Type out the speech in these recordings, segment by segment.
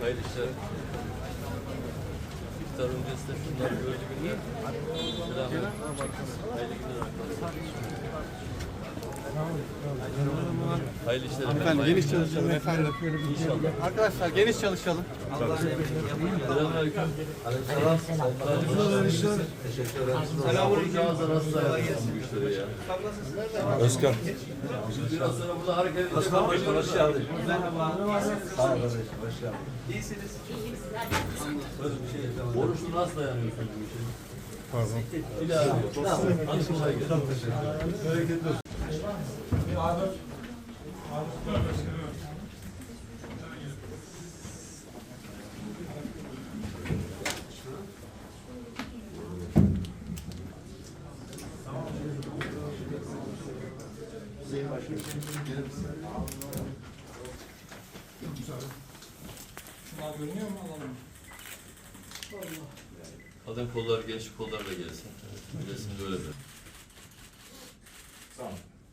Hayırlı işler. İftar öncesi de şunları böyle günler. Selamünaleyküm. Hayırlı günler arkadaşlar. Hayırlı işler. Efendim geniş çalışalım efendim. Arkadaşlar geniş çalışalım. Selamünaleyküm. Aleykümselam. Aleykümselam. Teşekkür ederim. Selamünaleyküm. Nasıl? Özkan. Biraz sonra burada hareket edeceğiz. Başkanım hoş geldin. Sağ olun. Hoş geldin. Oruçlu nasıl dayanıyorsun bu işe? Pardon. İlahi yok. Hadi kolay gelsin. Kadın kollar, genç kollar da gelsin. Resim de öyle de. Tamam.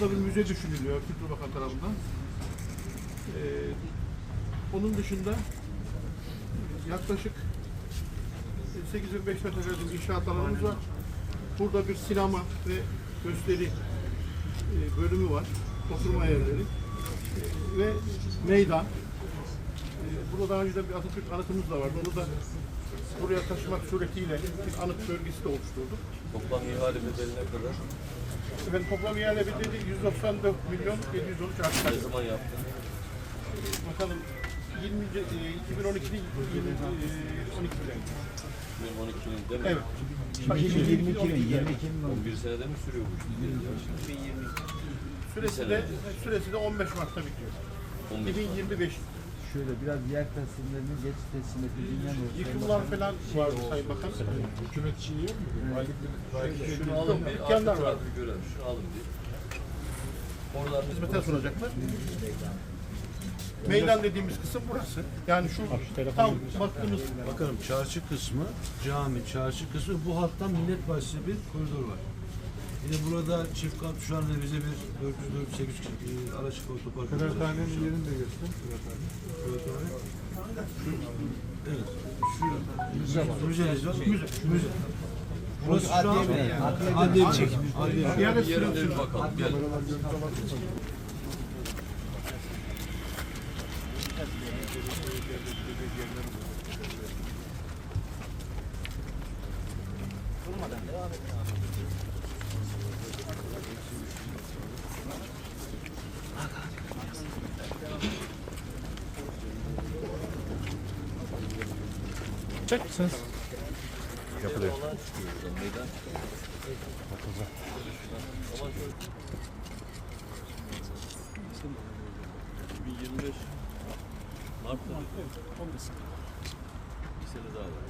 Burada bir müze düşünülüyor Kültür Bakan tarafından. Ee, onun dışında yaklaşık 85 metrekare inşaat alanımız var. Burada bir sinema ve gösteri e, bölümü var. Oturma yerleri. E, ve meydan. E, burada daha önce bir Atatürk anıtımız da vardı. Onu da buraya taşımak suretiyle bir anıt bölgesi de oluşturduk. Toplam ihale bedeline kadar Efendim toplam yerle bedeli 194 milyon 713 artı. ne zaman yaptın? Bakalım 20. e, 2012'de 20, e, 12'de. 2012'nin değil mi? Evet. 22'nin 22'nin 11 senede mi sürüyor bu iş? Süresi de, süresi de 15 Mart'ta bitiyor. 15 Mart. 2025. Şöyle biraz yer teslimlerinin geç teslim edildiğinden dolayı. Yıkımlar falan var Sayın Bakan. Hükümetçi yiyor mu? Şunu alın bir, arka tarafı görelim. Şunu alın bir. Hizmete sunacaklar. Meydan dediğimiz kısım burası. Yani şu tam baktığımız Bakalım çarşı kısmı, cami, çarşı kısmı bu hattan millet bahçesi bir koridor var. Yine burada çift kat şu anda bize bir 400-408 kişi e, araç otoparkı. Kıraathanenin yerini de göster. Kıraathane. Evet. Şu müzeniz var. Müze. Müze. Burası şu an adliye bir çekim. Adliye bir yani bir bakalım. Gel. Çek misiniz? Yapılıyor. Olan çıkıyor. Ama şöyle 2025 Mart'ta bir sene daha var.